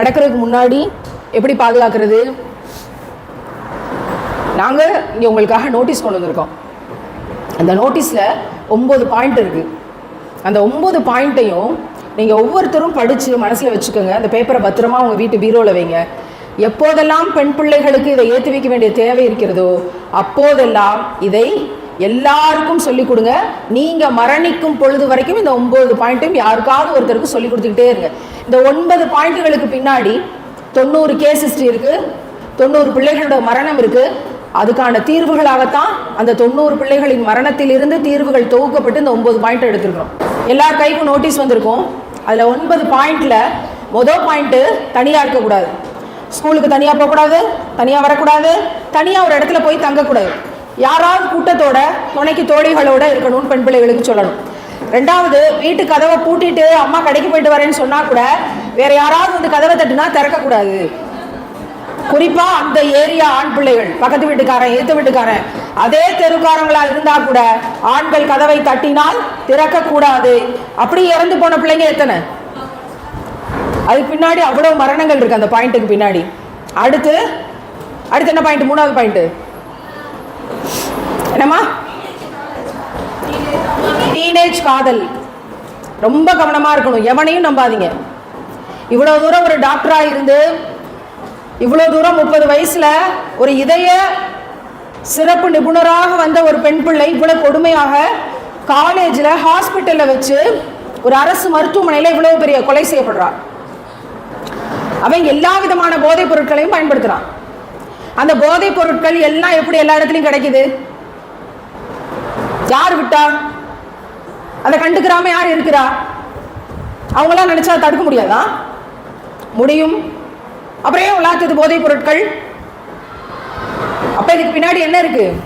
நடக்கிறதுக்கு முன்னாடி எப்படி பாதுகாக்கிறது? நாங்கள் இங்கே உங்களுக்காக நோட்டீஸ் கொண்டு வந்திருக்கோம். அந்த நோட்டீஸில் ஒம்பது பாயிண்ட் இருக்குது அந்த ஒம்பது பாயிண்ட்டையும் நீங்கள் ஒவ்வொருத்தரும் படித்து மனசில் வச்சுக்கோங்க. அந்த பேப்பரை பத்திரமா உங்கள் வீட்டு பீரோவில் வைங்க. எப்போதெல்லாம் பெண் பிள்ளைகளுக்கு இதை ஏற்றி வைக்க வேண்டிய தேவை இருக்கிறதோ அப்போதெல்லாம் இதை எல்லாருக்கும் சொல்லிக் கொடுங்க. நீங்கள் மரணிக்கும் பொழுது வரைக்கும் இந்த ஒம்பது பாயிண்ட்டும் யாருக்காவது ஒருத்தருக்கு சொல்லி கொடுத்துக்கிட்டே இருங்க. இந்த ஒன்பது பாயிண்ட்டுகளுக்கு பின்னாடி தொண்ணூறு கேஸ் ஹிஸ்ட்ரி இருக்குது தொண்ணூறு பிள்ளைகளோட மரணம் இருக்கு. அதுக்கான தீர்வுகளாகத்தான் அந்த தொண்ணூறு பிள்ளைகளின் மரணத்திலிருந்து தீர்வுகள் தொகுக்கப்பட்டு இந்த ஒன்பது பாயிண்ட் எடுத்திருக்கிறோம். எல்லார் கைக்கும் நோட்டீஸ் வந்திருக்கும். அதில் ஒன்பது பாயிண்ட்ல மொதல் பாயிண்ட்டு தனியாக இருக்கக்கூடாது. ஸ்கூலுக்கு தனியாக போகக்கூடாது தனியாக வரக்கூடாது தனியாக ஒரு இடத்துல போய் தங்கக்கூடாது. யாராவது கூட்டத்தோட துணைக்கு தோழிகளோட இருக்கணும்னு பெண் பிள்ளைகளுக்கு சொல்லணும். ரெண்டாவது வீட்டு கதவை பூட்டிட்டு அம்மா கடைக்கு போயிட்டு வரேன்னு சொன்னா கூட வேற யாராவது வந்து கதவை தட்டுனா திறக்கக்கூடாது. குறிப்பா அந்த ஏரியா ஆண் பிள்ளைகள் பக்கத்து வீட்டுக்காரன் எதிர்த்து வீட்டுக்காரன். அதே தெருக்காரங்களா இருந்தா கூட ஆண்கள் கதவை தட்டினால் திறக்க கூடாது அப்படி இறந்து போன பிள்ளைங்க எத்தனை? அதுக்கு பின்னாடி அவ்வளவு மரணங்கள் இருக்கு அந்த பாயிண்ட்டுக்கு பின்னாடி. அடுத்து அடுத்து என்ன பாயிண்ட்? மூணாவது பாயிண்ட். என்னம்மா? டீனேஜ் காதல். ரொம்ப கவனமாக இருக்கணும். எவனையும் நம்பாதீங்க. இவ்வளோ தூரம் ஒரு டாக்டராக இருந்து இவ்வளோ தூரம் முப்பது வயசில் ஒரு இதய சிறப்பு நிபுணராக வந்த ஒரு பெண் பிள்ளை இவ்வளோ கொடுமையாக காலேஜில் ஹாஸ்பிட்டலில் வச்சு ஒரு அரசு மருத்துவமனையில் இவ்வளோ பெரிய கொலை செய்யப்படுறான் அவன் எல்லா விதமான போதைப் பொருட்களையும் பயன்படுத்துகிறான் அந்த போதைப் பொருட்கள் எல்லாம் எப்படி எல்லா இடத்துலையும் கிடைக்குது? யார் விட்டா? அதை கண்டுக்கிறாம யார் இருக்கிறா? அவங்களாம் நினைச்சா தடுக்க முடியாதா? முடியும். அப்புறம் ஏன் போதைப் பொருட்கள்? அப்ப இதுக்கு பின்னாடி என்ன இருக்கு?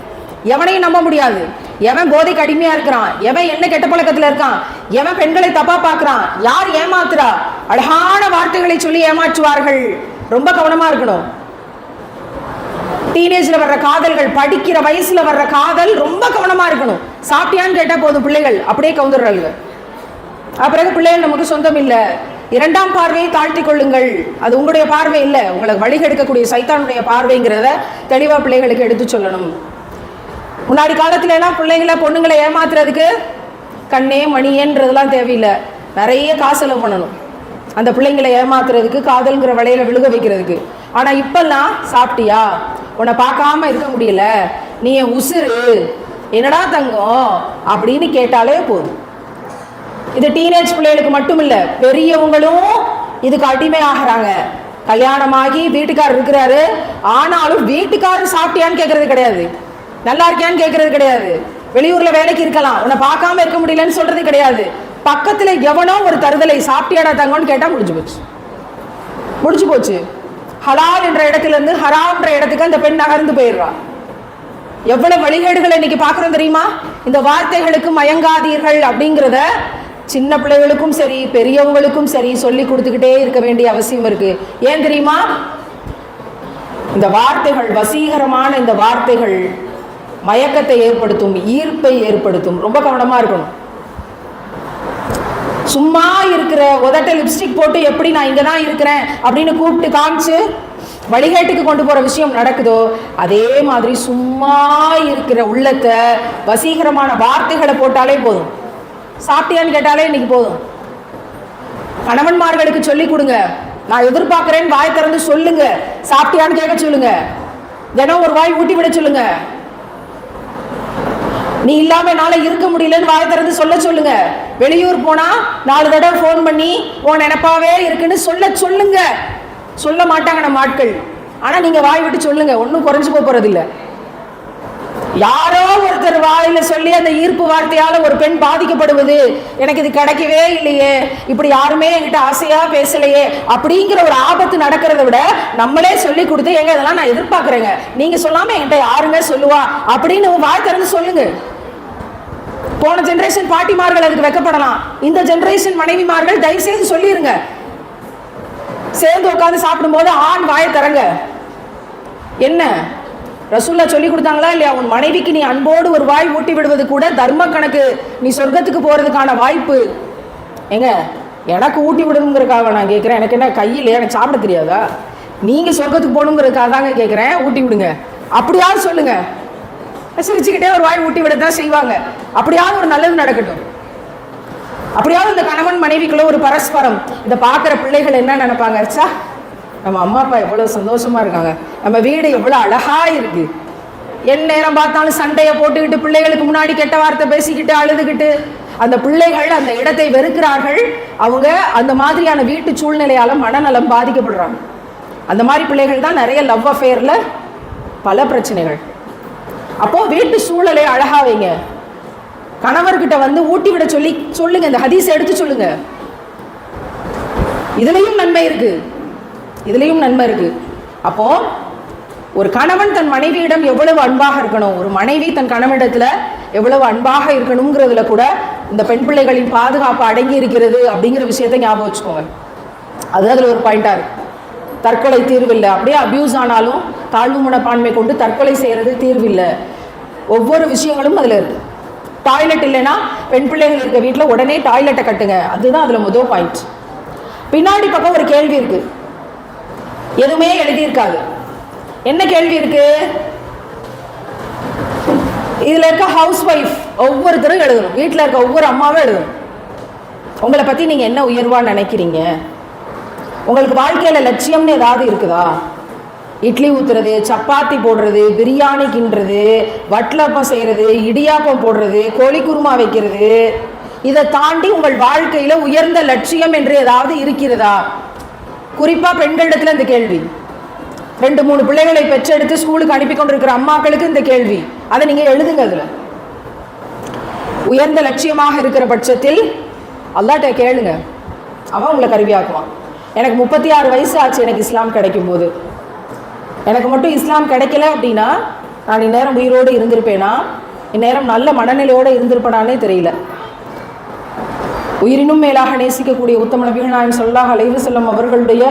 எவனையும் நம்ப முடியாது. எவன் போதைக்கு அடிமையா இருக்கிறான்? எவன் என்ன கெட்ட பழக்கத்துல இருக்கான்? எவன் பெண்களை தப்பா பார்க்குறான்? யார் ஏமாத்துறா? அழகான வார்த்தைகளை சொல்லி ஏமாற்றுவார்கள். ரொம்ப கவனமா இருக்கணும். டீனேஜ்ல வர்ற காதல்கள் படிக்கிற வயசுல வர்ற காதல் ரொம்ப கவனமா இருக்கணும். சாப்பிட்டியான்னு கேட்டால் போதும் பிள்ளைகள். அப்படியே கவுந்துடுறாங்க அப்பிறகு பிள்ளைகள் நமக்கு சொந்தம் இல்லை. இரண்டாம் பார்வையை தாழ்த்தி கொள்ளுங்கள். அது உங்களுடைய பார்வை இல்லை. உங்களை வழிகெடுக்கக்கூடிய சைத்தானுடைய பார்வைங்கிறத தெளிவாக பிள்ளைகளுக்கு எடுத்து சொல்லணும். முன்னாடி காலத்துல எல்லாம் பிள்ளைங்களை பொண்ணுங்களை ஏமாத்துறதுக்கு கண்ணே மணியேன்றதெல்லாம் தேவையில்லை. நிறைய காசு செலவு பண்ணணும். அந்த பிள்ளைங்களை ஏமாத்துறதுக்கு காதல்ங்கிற வலையில விழுக வைக்கிறதுக்கு. ஆனால் இப்பெல்லாம் சாப்பிட்டியா? உன்னை பார்க்காம இருக்க முடியல. நீ என் உசுரு என்னடா தங்கம் அப்படின்னு கேட்டாலே போதும். இது டீனேஜ் பிள்ளைகளுக்கு மட்டும் இல்லை பெரியவங்களும் இதுக்கு அடிமை ஆகிறாங்க கல்யாணமாகி வீட்டுக்காரர் இருக்கிறாரு ஆனாலும் வீட்டுக்காரர் சாப்பிட்டியான்னு கேட்கறது கிடையாது. நல்லா இருக்கியான்னு கேட்கறது கிடையாது. வெளியூர்ல வேலைக்கு இருக்கலாம் உன்னை பார்க்காம இருக்க முடியலன்னு சொல்றது கிடையாது. பக்கத்துல எவனோ ஒரு தருதலை சாப்பிட்டியாடா தங்கம்னு கேட்டா முடிஞ்சு போச்சு. முடிஞ்சு போச்சு. ஹலால் என்ற இடத்துல இருந்து ஹராம்ன்ற இடத்துக்கு அந்த பெண் நகர்ந்து போயிடுறான் எவ்வளவு வழிகேடுகளை இன்னைக்கு பார்க்குறோம் தெரியுமா? இந்த வார்த்தைகளுக்கு மயங்காதீர்கள் அப்படிங்கிறத சின்ன பிள்ளைகளுக்கும் சரி பெரியவங்களுக்கும் சரி சொல்லி கொடுத்துக்கிட்டே இருக்க வேண்டிய அவசியம் இருக்கு. ஏன் தெரியுமா? இந்த வார்த்தைகள் வசீகரமான இந்த வார்த்தைகள் மயக்கத்தை ஏற்படுத்தும் ஈர்ப்பை ஏற்படுத்தும். ரொம்ப கவனமா இருக்கணும். சும்மா இருக்கிற உதட்ட லிப்ஸ்டிக் போட்டு எப்படி நான் இங்கே தான் இருக்கிறேன் அப்படின்னு கூப்பிட்டு காமிச்சு வழிகேட்டுக்கு கொண்டு போகிற விஷயம் நடக்குதோ அதே மாதிரி சும்மா இருக்கிற உள்ளத்தை வசீகரமான வார்த்தைகளை போட்டாலே போதும். சாப்பிட்டியான்னு கேட்டாலே இன்னைக்கு போதும். கணவன்மார்களுக்கு சொல்லி கொடுங்க. நான் எதிர்பார்க்குறேன்னு வாய் திறந்து சொல்லுங்க. சாப்பிட்டியான்னு கேட்க சொல்லுங்க. தினம் ஒரு வாய் ஊட்டி விட சொல்லுங்க. நீ இல்லாம என்னால இருக்க முடியலன்னு வாய் திறந்து சொல்ல சொல்லுங்க. வெளியூர் போனா நாலு தடவை ஃபோன் பண்ணி உன் நினைப்பாவே இருக்குன்னு சொல்ல சொல்லுங்க. சொல்ல மாட்டாங்க நம்ம ஆட்கள். ஆனா நீங்க வாய் விட்டு சொல்லுங்க. ஒன்றும் குறைஞ்சு போக போறது இல்ல யாரோ ஒருத்தர் வாயில சொல்லி அந்த ஈர்ப்பு வார்த்தையால ஒரு பெண் பாதிக்கப்படுவது எனக்கு இது கிடைக்கவே இல்லையே. இப்படி யாருமே என்கிட்ட ஆசையா பேசலையே. அப்படிங்கிற ஒரு ஆபத்து நடக்கிறத விட நம்மளே சொல்லி கொடுத்து எங்க இதெல்லாம் நான் எதிர்பார்க்கறேங்க. நீங்க சொல்லாம என்கிட்ட யாருமே சொல்லுவா அப்படின்னு வாய் திறந்து சொல்லுங்க. போன ஜென்ரேஷன் பாட்டிமார்கள் அதுக்கு வெக்கப்படலாம். இந்த ஜென்ரேஷன் மனைவிமார்கள் தயவு செய்து சொல்லிருங்க. சேர்ந்து உட்காந்து சாப்பிடும்போது ஆண் வாயை தரங்க என்ன? ரசூல்லா சொல்லி கொடுத்தாங்களா இல்லையா? உன் மனைவிக்கு நீ அன்போடு ஒரு வாய் ஊட்டி விடுவது கூட தர்ம கணக்கு. நீ சொர்க்கத்துக்கு போறதுக்கான வாய்ப்பு. எங்க எனக்கு ஊட்டி விடுங்கிறக்காக நான் கேட்குறேன் எனக்கு என்ன கையில் எனக்கு சாப்பிட தெரியாதா? நீங்கள் சொர்க்கத்துக்கு போகணுங்கிறதுக்காக தாங்க கேட்குறேன் ஊட்டி விடுங்க. அப்படியாவது சொல்லுங்க. சிரிச்சுக்கிட்டே ஒரு வாய் ஊட்டி விட தான் செய்வாங்க. அப்படியாவது ஒரு நல்லது நடக்கட்டும். அப்படியாவது இந்த கணவன் மனைவிக்குள்ள ஒரு பரஸ்பரம். இதை பார்க்குற பிள்ளைகள் என்ன நினைப்பாங்க? ச்சா நம்ம அம்மா அப்பா எவ்வளோ சந்தோஷமா இருக்காங்க. நம்ம வீடு எவ்வளோ அழகா இருக்கு. என் நேரம் பார்த்தாலும் சண்டையை போட்டுக்கிட்டு பிள்ளைகளுக்கு முன்னாடி கெட்ட வார்த்தை பேசிக்கிட்டு அழுதுகிட்டு அந்த பிள்ளைகள் அந்த இடத்தை வெறுக்கிறார்கள். அவங்க அந்த மாதிரியான வீட்டு சூழ்நிலையால மனநலம் பாதிக்கப்படுறாங்க. அந்த மாதிரி பிள்ளைகள் தான் நிறைய லவ் அஃபேர்ல பல பிரச்சனைகள். அப்போ வீட்டு சூழலை அழகா வைங்க. கணவர்கிட்ட வந்து ஊட்டி விட சொல்லி சொல்லுங்க இந்த ஹதீஸ் எடுத்து சொல்லுங்க. இதுலயும் நன்மை இருக்கு. இதுலயும் நன்மை இருக்கு. அப்போ ஒரு கணவன் தன் மனைவியிடம் எவ்வளவு அன்பாக இருக்கணும் ஒரு மனைவி தன் கணவனிடத்துல எவ்வளவு அன்பாக இருக்கணுங்கிறதுல கூட இந்த பெண் பிள்ளைகளின் பாதுகாப்பு அடங்கி இருக்கிறது அப்படிங்கிற விஷயத்தை ஞாபகம் வச்சுக்கோங்க. அது அதில் ஒரு பாயிண்டா இருக்கு. தற்கொலை தீர்வில்லை. அப்படியே அபியூஸ் ஆனாலும் தாழ்வு மனப்பான்மை கொண்டு தற்கொலை செய்யறது தீர்வில்லை. ஒவ்வொரு விஷயங்களும் அதுல இருக்கு. டாய்லெட் இல்லைன்னா பெண் பிள்ளைகள் இருக்க வீட்டில் உடனே டாய்லெட்டை கட்டுங்க. அதுதான் அதில் முதல் பாயிண்ட் பின்னாடி பக்கம் ஒரு கேள்வி இருக்கு. எதுவுமே எழுதியிருக்காது. என்ன கேள்வி இருக்கு? இதுல இருக்க ஹவுஸ் ஒய்ஃப் ஒவ்வொருத்தரும் எழுதணும். வீட்டில் இருக்க ஒவ்வொரு அம்மாவும் எழுதணும். உங்களை பத்தி நீங்க என்ன உயர்வா நினைக்கிறீங்க? உங்களுக்கு வாழ்க்கையில லட்சியம்னு ஏதாவது இருக்குதா? இட்லி ஊத்துறது சப்பாத்தி போடுறது பிரியாணி கிண்டுறது வட்டலப்பம் செய்யறது இடியாப்பம் போடுறது கோழி குருமா வைக்கிறது. இதை தாண்டி உங்கள் வாழ்க்கையில உயர்ந்த லட்சியம் என்று ஏதாவது இருக்கிறதா? குறிப்பா பெண்களிடத்துல இந்த கேள்வி. ரெண்டு மூணு பிள்ளைகளை பெற்றெடுத்து ஸ்கூலுக்கு அனுப்பி கொண்டிருக்கிற அம்மாக்களுக்கு இந்த கேள்வி. அதை நீங்க எழுதுங்க அதுல. உயர்ந்த லட்சியமாக இருக்கிற பட்சத்தில் அல்லாட்ட கேளுங்க. அவன் உங்களை கருவியாக்குவான். எனக்கு முப்பத்தி ஆறு வயசு ஆச்சு எனக்கு இஸ்லாம் கிடைக்கும் போது எனக்கு மட்டும் இஸ்லாம் கிடைக்கல அப்படின்னா நான் இந்நேரம் உயிரோடு இருந்திருப்பேனா? இந்நேரம் நல்ல மனநிலையோடு இருந்திருப்பேனானே தெரியல. உயிரினும் மேலாக நேசிக்கக்கூடிய உத்தம நபிகள் நாயம் சொல்லாஹ் அலைவு செல்லும் அவர்களுடைய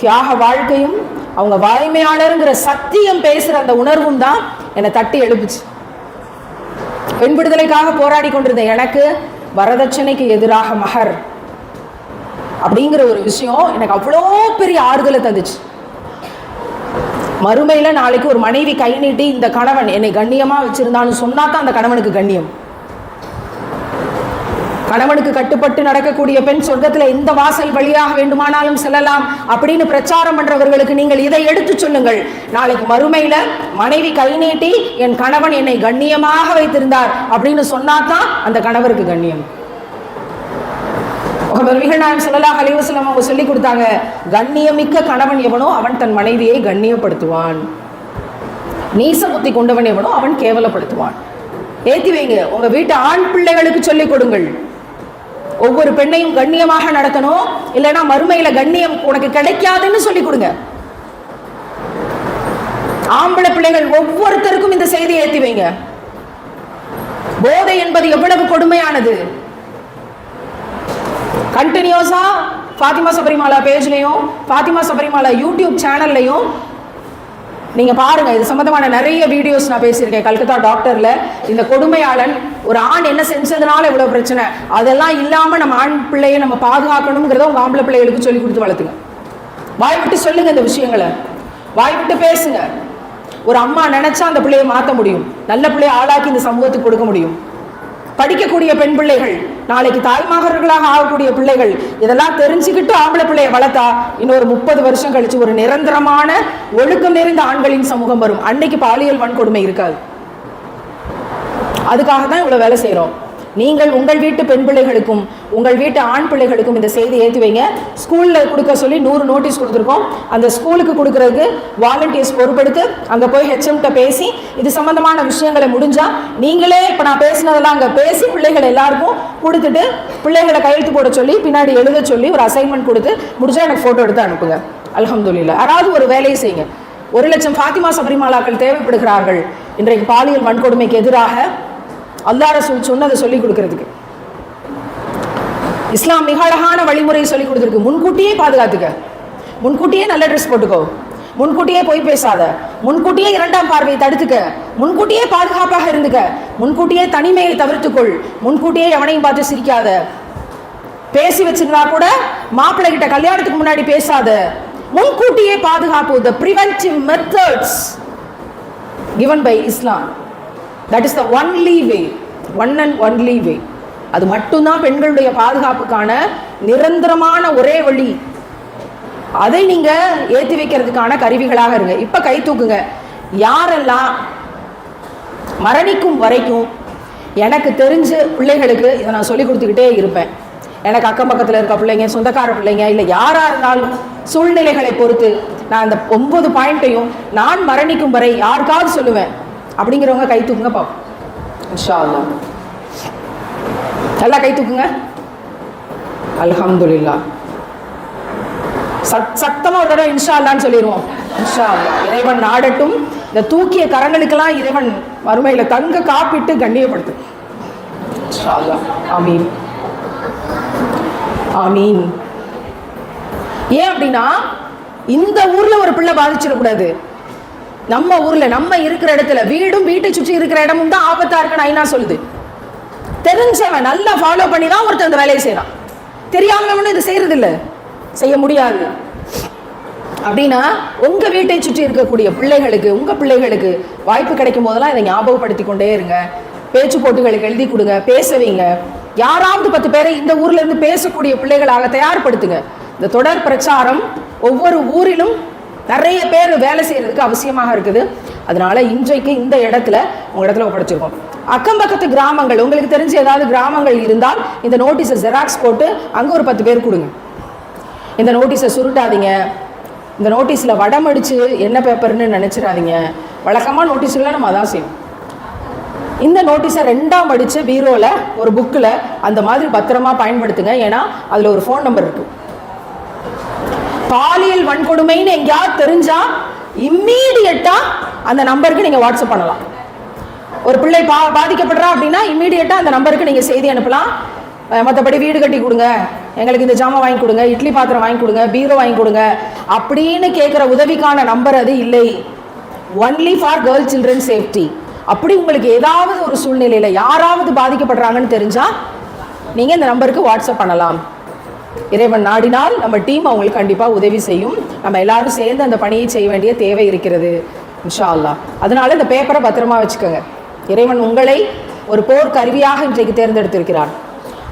தியாக வாழ்க்கையும் அவங்க வாய்மையாளருங்கிற சத்தியம் பேசுகிற அந்த உணர்வும் தான் என்னை தட்டி எழுப்புச்சு. பெண் விடுதலைக்காக போராடி கொண்டிருந்த எனக்கு வரதட்சணைக்கு எதிராக மகர் அப்படிங்கிற ஒரு விஷயம் எனக்கு அவ்வளோ பெரிய ஆறுதலை தந்துச்சு. மறுமையில் நாளைக்கு ஒரு மனைவி கை நீட்டி இந்த கணவன் என்னை கண்ணியமாக வச்சிருந்தான்னு சொன்னா தான் அந்த கணவனுக்கு கண்ணியம். கணவனுக்கு கட்டுப்பட்டு நடக்கக்கூடிய பெண் சொர்க்கத்தில் எந்த வாசல் வழியாக வேண்டுமானாலும் செல்லலாம் அப்படின்னு பிரச்சாரம் பண்றவர்களுக்கு நீங்கள் இதை எடுத்து சொல்லுங்கள். நாளைக்கு மறுமையில மனைவி கை நீட்டி என் கணவன் என்னை கண்ணியமாக வைத்திருந்தார் அப்படின்னு சொன்னாதான் அந்த கணவருக்கு கண்ணியம். நபிகள் நாயம் ஸல்லல்லாஹு அலைஹி அவங்க சொல்லி கொடுத்தாங்க கண்ணியமிக்க கணவன் எவனோ அவன் தன் மனைவியை கண்ணியப்படுத்துவான். நீச புத்தி கொண்டவன் எவனோ அவன் கேவலப்படுத்துவான். ஏத்தி வைங்க உங்க வீட்டு ஆண் பிள்ளைகளுக்கு சொல்லிக் கொடுங்கள். ஒவ்வொரு பெண்ணையும் கண்ணியமாக நடத்தணும் இல்லைன்னா மறுமையில கண்ணியம் உனக்கு கிடைக்காதுன்னு சொல்லி கொடுங்க. ஆம்பளை பிள்ளைகள் ஒவ்வொருத்தருக்கும் இந்த செய்தியை ஏத்தி வைங்க. போதை என்பது எவ்வளவு கொடுமையானது. கண்டினியூஸா ஃபாத்திமா சபரிமாலா பேஜ்லையும் ஃபாத்திமா சபரிமாலா யூடியூப் சேனல்லையும் நீங்க பாருங்க இது சம்பந்தமான நிறைய வீடியோஸ் நான் பேசியிருக்கேன். கல்கத்தா டாக்டர்ல இந்த கொடுமையாளன் ஒரு ஆண் என்ன செஞ்சதுனால இவ்வளவு பிரச்சனை? அதெல்லாம் இல்லாம நம்ம ஆண் பிள்ளையை நம்ம பாதுகாக்கணுங்கிறத உங்க ஆம்பளை பிள்ளைகளுக்கு சொல்லி கொடுத்து வளர்த்துங்க. வாய்விட்டு சொல்லுங்கள் சொல்லுங்க இந்த விஷயங்களை. வாய் விட்டு பேசுங்க. ஒரு அம்மா நினைச்சா அந்த பிள்ளையை மாற்ற முடியும். நல்ல பிள்ளையை ஆளாக்கி இந்த சமூகத்துக்கு கொடுக்க முடியும். படிக்கக்கூடிய பெண் பிள்ளைகள் நாளைக்கு தாய்மாகர்களாக ஆகக்கூடிய பிள்ளைகள் இதெல்லாம் தெரிஞ்சுக்கிட்டு ஆம்பளை பிள்ளையை வளர்த்தா இன்னொரு முப்பது வருஷம் கழிச்சு ஒரு நிரந்தரமான ஒழுக்கம் நிறைந்த ஆண்களின் சமூகம் வரும். அன்னைக்கு பாலியல் வன்கொடுமை இருக்காது. அதுக்காக தான் இவ்வளவு வேலை செய்கிறோம் நீங்கள் உங்கள் வீட்டு பெண் பிள்ளைகளுக்கும் உங்கள் வீட்டு ஆண் பிள்ளைகளுக்கும் இந்த செய்தி ஏற்றி வைங்க. ஸ்கூலில் கொடுக்க சொல்லி நூறு நோட்டீஸ் கொடுத்துருக்கோம். அந்த ஸ்கூலுக்கு கொடுக்கறதுக்கு வாலண்டியர்ஸ் பொறுப்பெடுத்து அங்கே போய் ஹெச்எம்கிட்ட பேசி இது சம்மந்தமான விஷயங்களை முடிஞ்சால் நீங்களே இப்போ நான் பேசினதெல்லாம் அங்கே பேசி பிள்ளைகள் எல்லாருக்கும் கொடுத்துட்டு பிள்ளைகளை கையெழுத்து போட சொல்லி பின்னாடி எழுத சொல்லி ஒரு அசைன்மெண்ட் கொடுத்து முடிஞ்சால் எனக்கு ஃபோட்டோ எடுத்து அனுப்புங்க. அலகம்துல்ல யாராவது ஒரு வேலையை செய்யுங்க. ஒரு லட்சம் ஃபாத்திமா சபரிமாலாக்கள் தேவைப்படுகிறார்கள். இன்றைக்கு பாலியல் வன்கொடுமைக்கு எதிராக அல்லாஹ் ரசூல் சொன்னதை சொல்லிக் கொடுக்கறதுக்கு. இஸ்லாம் மிக அழகான வழிமுறையை சொல்லி கொடுத்துருக்கு. முன்கூட்டியே பாதுகாத்துக்க. முன்கூட்டியே நல்ல ட்ரெஸ் போட்டுக்கோ. முன்கூட்டியே போய் பேசாத. முன்கூட்டியே இரண்டாம் பார்வையை தடுத்துக்க. முன்கூட்டியே பாதுகாப்பாக இருந்துக்க. முன்கூட்டியே தனிமையை தவிர்த்துக்கொள். முன்கூட்டியே எவனையும் பார்த்து சிரிக்காத. பேசி வச்சிருந்தா கூட மாப்பிள்ளை கிட்ட கல்யாணத்துக்கு முன்னாடி பேசாத. முன்கூட்டியே பாதுகாப்பு. The preventive methods given by Islam that is the only way one and only way அது மட்டும்தான் பெண்களுடைய பாதுகாப்புக்கான நிரந்தரமான ஒரே வழி. அதை நீங்கள் ஏற்றி வைக்கிறதுக்கான கருவிகளாக இருங்க. இப்போ கை தூக்குங்க. யாரெல்லாம் மரணிக்கும் வரைக்கும் எனக்கு தெரிஞ்ச பிள்ளைகளுக்கு இதை நான் சொல்லி கொடுத்துக்கிட்டே இருப்பேன். எனக்கு அக்கம் பக்கத்தில் இருக்க பிள்ளைங்க சொந்தக்கார பிள்ளைங்க இல்லை யாராக இருந்தாலும் சூழ்நிலைகளை பொறுத்து நான் அந்த ஒன்பது பாயிண்ட்டையும் நான் மரணிக்கும் வரை யாருக்காவது சொல்லுவேன். அப்படிங்கிறவங்க கை தூக்குங்க பாப்போம் இன்ஷா அல்லாஹ் நல்லா கை தூக்குங்க. அல்ஹம்துலில்லாஹ். சத் சத்தமா ஒரு தடவை இன்ஷா அல்லான்னு சொல்லிடுவோம் இன்ஷா இறைவன் நாடட்டும். இந்த தூக்கிய கரங்களுக்கெல்லாம் இறைவன் வறுமையில தங்க காப்பிட்டு கண்ணியப்படுத்து. இன்ஷா அல்லாஹ் ஆமீன். ஆமீன். ஏன் அப்படின்னா இந்த ஊர்ல ஒரு பிள்ளை பாதிச்சிடக்கூடாது. நம்ம ஊர்ல நம்ம இருக்கிற இடத்துல வீடும் வீட்டை சுற்றி இருக்கிற இடமும் தான் ஆபத்தா இருக்குன்னு ஐநா சொல்லுது. தெரிஞ்சவன் நல்லா ஃபாலோ பண்ணி தான் ஒருத்தன் இந்த வேலையை செய்யறான் தெரியாமவனும் இது செய்யறது இல்ல செய்ய முடியாது. அப்படின்னா உங்க வீட்டை சுற்றி இருக்கக்கூடிய பிள்ளைகளுக்கு உங்க பிள்ளைகளுக்கு வாய்ப்பு கிடைக்கும் போதெல்லாம் இதை ஞாபகப்படுத்தி கொண்டே இருங்க. பேச்சு போட்டுகளுக்கு எழுதி கொடுங்க பேசவீங்க யாராவது பத்து பேரை இந்த ஊர்ல இருந்து பேசக்கூடிய பிள்ளைகளாக தயார்படுத்துங்க. இந்த தொடர் பிரச்சாரம் ஒவ்வொரு ஊரிலும் நிறைய பேர் வேலை செய்யறதுக்கு அவசியமாக இருக்குது. அதனால இன்றைக்கு இந்த இடத்துல உங்கள் இடத்துல ஒப்படைச்சிருக்கோம். அக்கம் பக்கத்து கிராமங்கள் உங்களுக்கு தெரிஞ்ச ஏதாவது கிராமங்கள் இருந்தால் இந்த நோட்டீஸை ஜெராக்ஸ் போட்டு அங்கே ஒரு பத்து பேர் கொடுங்க. இந்த நோட்டீஸை சுருட்டாதீங்க. இந்த நோட்டீஸில் வடம் அடித்து என்ன பேப்பர்னு நினச்சிடாதீங்க. வழக்கமாக நோட்டீஸ்லாம் நம்ம அதான் செய்வோம். இந்த நோட்டீஸை ரெண்டாம் அடித்து பீரோவில் ஒரு புக்கில் அந்த மாதிரி பத்திரமா பயன்படுத்துங்க. ஏன்னா அதில் ஒரு ஃபோன் நம்பர் இருக்குது பாலியல் வன்கொடுமைன்னு எங்கேயாவது தெரிஞ்சா இம்மீடியட்டா அந்த நம்பருக்கு நீங்கள் வாட்ஸ்அப் பண்ணலாம். ஒரு பிள்ளை பா பாதிக்கப்படுறா அப்படின்னா இம்மீடியட்டாக அந்த நம்பருக்கு நீங்கள் செய்தி அனுப்பலாம். மற்றபடி வீடு கட்டி கொடுங்க. எங்களுக்கு இந்த ஜாமான் வாங்கி கொடுங்க இட்லி பாத்திரம் வாங்கி கொடுங்க பீரோ வாங்கி கொடுங்க அப்படின்னு கேட்குற உதவிக்கான நம்பர் அது இல்லை. Only for girl children safety அப்படி உங்களுக்கு ஏதாவது ஒரு சூழ்நிலையில் யாராவது பாதிக்கப்படுறாங்கன்னு தெரிஞ்சால் நீங்கள் இந்த நம்பருக்கு வாட்ஸ்அப் பண்ணலாம். இறைவன் நாடினால் நம்ம டீம் அவங்களுக்கு கண்டிப்பாக உதவி செய்யும். நம்ம எல்லாரும் சேர்ந்து அந்த பணியை செய்ய வேண்டிய தேவை இருக்கிறது இன்ஷா அல்லாஹ் அதனால இந்த பேப்பரை பத்திரமா வச்சுக்கோங்க. இறைவன் உங்களை ஒரு போர் கருவியாக இன்றைக்கு தேர்ந்தெடுத்திருக்கிறார்.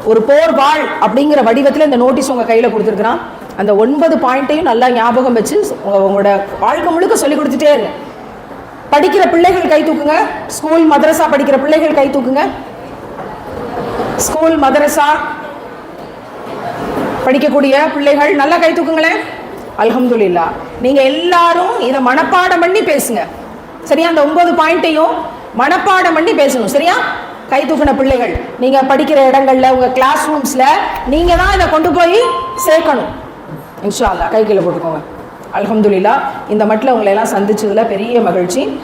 ஒரு போர் வாழ் அப்படிங்கிற வடிவத்தில் இந்த நோட்டீஸ் உங்கள் கையில் கொடுத்துருக்குறான். அந்த ஒன்பது பாயிண்ட்டையும் நல்லா ஞாபகம் வச்சு உங்க- உங்களோட வாழ்க்கை முழுக்க சொல்லி கொடுத்துட்டே இருங்க. படிக்கிற பிள்ளைகள் கை தூக்குங்க. ஸ்கூல் மதரசா படிக்கிற பிள்ளைகள் கை தூக்குங்க. ஸ்கூல் மதரசா படிக்கக்கூடிய பிள்ளைகள் நல்லா கை தூக்குங்களேன் அலமதுல்லா நீங்க எல்லாரும் இதை மனப்பாடம் பண்ணி பேசுங்க. சரியா? அந்த ஒன்பது பாயிண்ட்டையும் மனப்பாடம் பண்ணி பேசணும். சரியா? கை தூக்குன பிள்ளைகள் நீங்க படிக்கிற இடங்கள்ல உங்க கிளாஸ் ரூம்ஸ்ல நீங்க தான் இதை கொண்டு போய் சேர்க்கணும். இன்ஷா அல்லா கை கீழே போட்டுக்கோங்க. அலமதுல்லா இந்த மட்டில் உங்களை எல்லாம் சந்திச்சதுல பெரிய மகிழ்ச்சி.